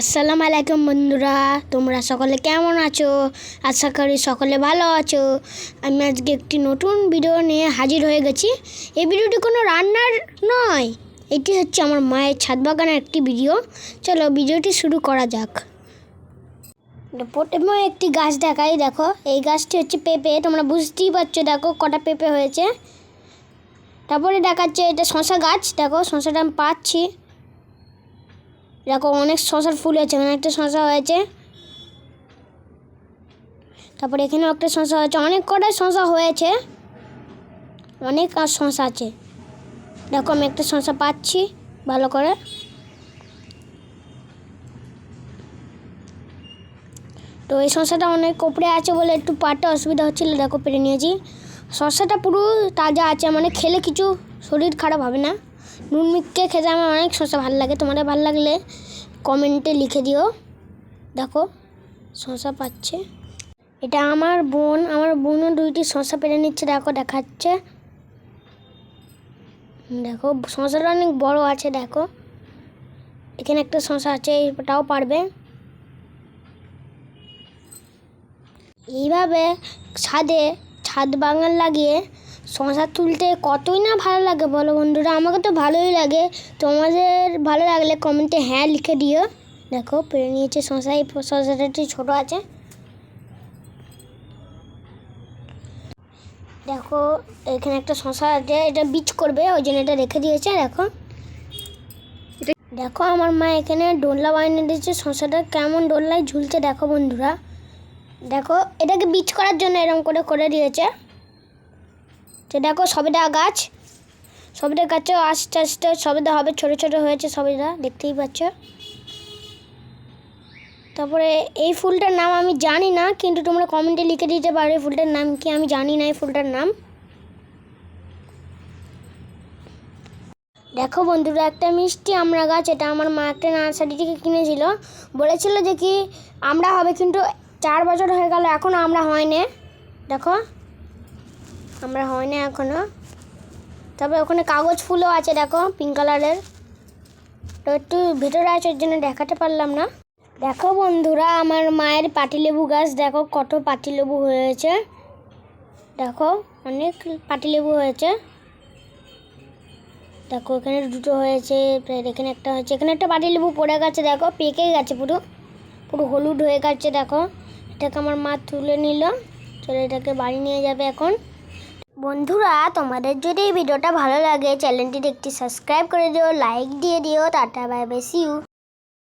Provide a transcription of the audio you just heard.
আসসালামু আলাইকুম বন্ধুরা, তোমরা সকলে কেমন আছো? আশা করি সকলে ভালো আছো। আমি আজকে একটি নতুন ভিডিও নিয়ে হাজির হয়ে গেছি। এই ভিডিওটি কোনো রান্নার নয়, এটি হচ্ছে আমার মায়ের ছাদ বাগানের একটি ভিডিও। চলো ভিডিওটি শুরু করা যাক। প্রথমে একটি গাছ দেখাই, দেখো। এই গাছটি হচ্ছে পেঁপে, তোমরা বুঝতেই পারছ, দেখো কটা পেঁপে হয়েছে। তারপরে দেখাচ্ছে এটা শশা গাছ, দেখো শশাটা আমি পাচ্ছি। দেখো অনেক শশার ফুল হয়েছে এখানে একটা শশা হয়েছে। তারপরে এখানেও একটা শশা হয়েছে, অনেক কটাই শশা হয়েছে। অনেক আর শশা আছে। দেখো আমি একটা শশা পাচ্ছি, ভালো করে। তো এই শশাটা অনেক কোপড়ে আছে বলে একটু পাটে অসুবিধা হচ্ছিল, দেখো পেরে নিয়েছি। শশাটা পুরো তাজা আছে মানে খেলে কিছু শরীর খারাপ হবে না। নুন মিক্কে খেতে আমার অনেক শসা ভালো লাগে। তোমাদের ভালো লাগলে কমেন্টে লিখে দিও। দেখো শসা পাচ্ছে। এটা আমার বোন, আমার বোনও দুইটি শসা পেরে নিচ্ছে, দেখো, দেখাচ্ছে। দেখো শসাটা অনেক বড় আছে, দেখো। এখানে একটা শসা আছে, এটাও পারবে। এইভাবে ছাদে, ছাদ বাগান লাগিয়ে সংসার তুলতে কতই না ভালো লাগে বলো বন্ধুরা? আমাকে তো ভালোই লাগে। তোমাদের ভালো লাগলে কমেন্টে হ্যাঁ লিখে দিও। দেখো, পেরে নিয়েছে শশা এই শশাটা একটু ছোটো আছে। দেখো, এখানে একটা শশা আছে, এটা বীজ করবে, ওই জন্য এটা রেখে দিয়েছে, দেখো। দেখো, আমার মা এখানে ডোলা বানিয়ে দিয়েছে শশাটা কেমন ডোলায় ঝুলছে, দেখো বন্ধুরা। দেখো, এটাকে বীজ করার জন্য এরকম করে করে দিয়েছে। তো দেখো সবেদা গাছ, সবেদা গাছও আস্তে আস্তে সবেদা হবে, ছোটো ছোটো হয়েছে সবেদা, দেখতেই পাচ্ছ। তারপরে এই ফুলটার নাম আমি জানি না, কিন্তু তোমরা কমেন্টে লিখে দিতে পারো এই ফুলটার নাম কি, আমি জানি না এই ফুলটার নাম। দেখো বন্ধুরা, একটা মিষ্টি আমরা গাছ, এটা আমার মা একটা নার্সারি থেকে কিনেছিল। বলেছিল যে কি, আমরা হবে কিন্তু চার বছর হয়ে গেল এখনও আমরা হয়নি। দেখো। আমরা হয় না এখনও তারপরে ওখানে কাগজ ফুলও আছে, দেখো পিঙ্ক কালারের তো একটু ভেতরে আছে জন্য দেখাতে পারলাম না। দেখো বন্ধুরা, আমার মায়ের পাটিলেবু গাছ, দেখো কত পাটিলেবু হয়েছে। দেখো, অনেক পাটিলেবু হয়েছে। দেখো, এখানে দুটো হয়েছে এখানে একটা হয়েছে। এখানে একটা পাটিলেবু পড়ে গেছে, দেখো, পেকে গেছে পুরো। পুরো হলুদ হয়ে গেছে, দেখো। এটাকে আমার মা তুলে নিল। চলে, এটাকে বাড়ি নিয়ে যাবে এখন। বন্ধুরা, তোমাদের যদি এই ভিডিওটা ভালো লাগে, চ্যানেলটিতে একটি সাবস্ক্রাইব করে দিও, লাইক দিয়ে দিও, টাটা, বাই বাই